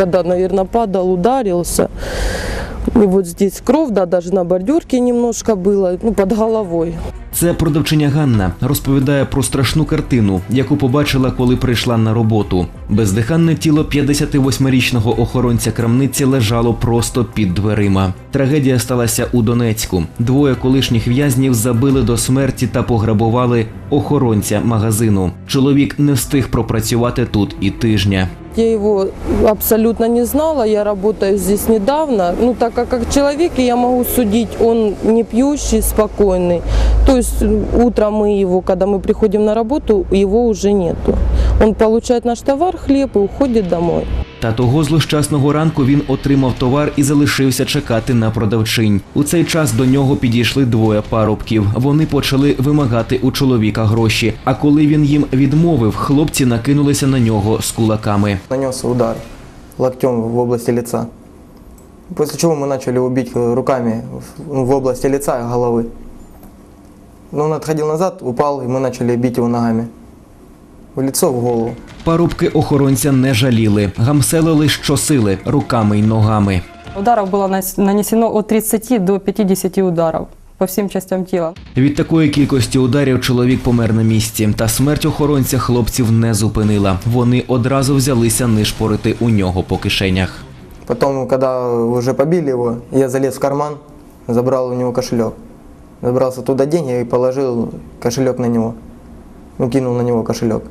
когда, наверное, падал, ударился. И вот здесь кровь, да, даже на бордюрке немножко было, ну, под головой. Це продавчиня Ганна розповідає про страшну картину, яку побачила, коли прийшла на роботу. Бездиханне тіло 58-річного охоронця крамниці лежало просто під дверима. Трагедія сталася у Донецьку. Двоє колишніх в'язнів забили до смерті та пограбували охоронця магазину. Чоловік не встиг пропрацювати тут і тижня. Я его абсолютно не знала, я работаю здесь недавно. Ну, так как как человек я могу судить, он не пьющий, спокойный. То есть м, утром мы его, когда мы приходим на работу, его уже нету. Он получает наш товар, хлеб и уходит домой. Та того злощасного ранку він отримав товар і залишився чекати на продавчинь. У цей час до нього підійшли двоє парубків. Вони почали вимагати у чоловіка гроші. А коли він їм відмовив, хлопці накинулися на нього з кулаками. Нанес удар локтем в области лица. После чего мы начали его бить э, руками в- ну, в области лица и головы. Но он отходил назад, упал, и мы начали бить его ногами. В лицо, в голову. Парубки охоронця не жаліли, гамселили щосили руками й ногами. Ударов было нас- нанесено от 30 до 50 ударов по всем частям тела. Від такої кількості ударів чоловік помер на місці, та смерть охоронця хлопців не зупинила. Вони одразу взялися нишпорити у нього по кишенях. Потом, когда уже побили его, я залез в карман, забрал у него кошелек Забрался туда деньги и положил кошелек на него. Ну, кинул на него кошелек.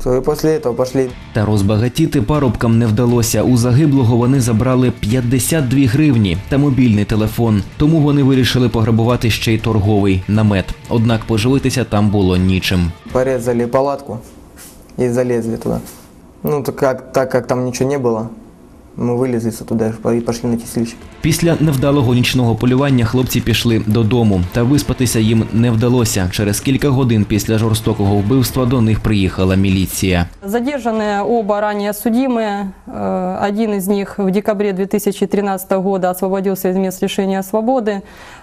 Всё, И после этого пошли Та розбагатіти парубкам не вдалося. У загиблого вони забрали 52 гривні та мобільний телефон. Тому вони вирішили пограбувати ще й торговий намет. Однак поживитися там було нічим. порезали палатку и залезли туда. Ну, так как, так как там ничего не было, мы вылезли туда и пошли на кисельщик. Після невдалого нічного полювання хлопці пішли додому, та виспатися їм не вдалося. Через кілька годин після жорстокого вбивства до них приїхала міліція. Задержаны оба ранее судимые. Э, Один из них в декабре 2013 года освободился из мест лишения свободы.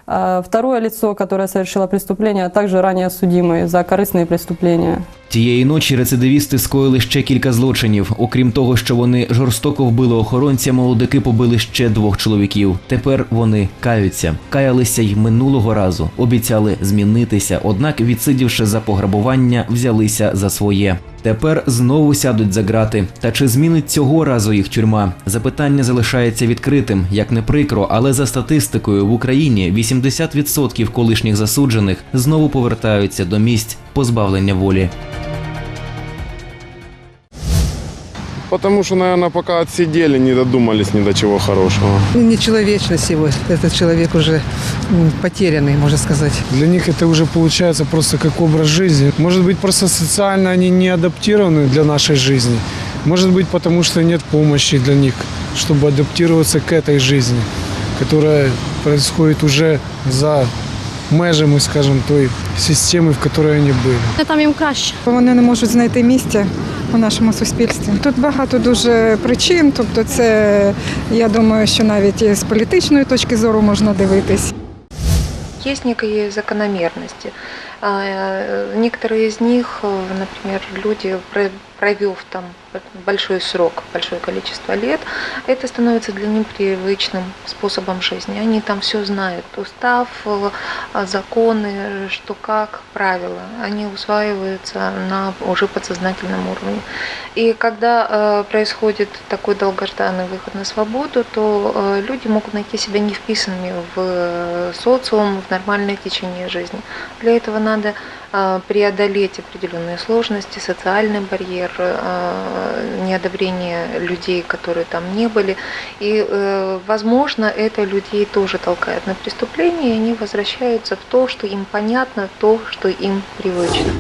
А Второе лицо, которое совершило преступление, также ранее судимый за корыстные преступления. Тієї ночі рецидивісти скоїли ще кілька злочинів. Окрім того, що вони жорстоко вбили охоронця, молодики побили ще двох чоловіків. Тепер вони каються, каялися й минулого разу, обіцяли змінитися. Однак, відсидівши за пограбування, взялися за своє. Тепер знову сядуть за грати. Та чи змінить цього разу їх тюрма? Запитання залишається відкритим, як не прикро, але за статистикою в Україні 80% колишніх засуджених знову повертаються до місць позбавлення волі. Потому что, наверное, пока отсидели, не додумались ни до чего хорошего. Нечеловечность его. Этот человек уже потерянный, можно сказать. Для них это уже получается просто как образ жизни. Может быть, просто социально они не адаптированы для нашей жизни. Может быть, потому что нет помощи для них, чтобы адаптироваться к этой жизни, которая происходит уже за межами, скажем, той системы, в которой они были. Там їм краще. Вони не можуть знайти місця у нашому суспільстві. Тут багато дуже причин. Тобто, це я думаю, що навіть і з політичної точки зору можна дивитись. Есть некие закономерности. А, э, Некоторые из них, э, например, люди, про- провев там большой срок, большое количество лет, это становится для них привычным способом жизни. Они там все знают, устав, э, законы, что как, правила. Они усваиваются на уже подсознательном уровне. И когда э, происходит такой долгожданный выход на свободу, то э, люди могут найти себя не вписанными в социум, в нормальное течение жизни. Для этого надо преодолеть определенные сложности, социальный барьер, э, неодобрение людей, которые там не были. И, э, возможно, это людей тоже толкает на преступление, и они возвращаются в то, что им понятно, то, что им привычно.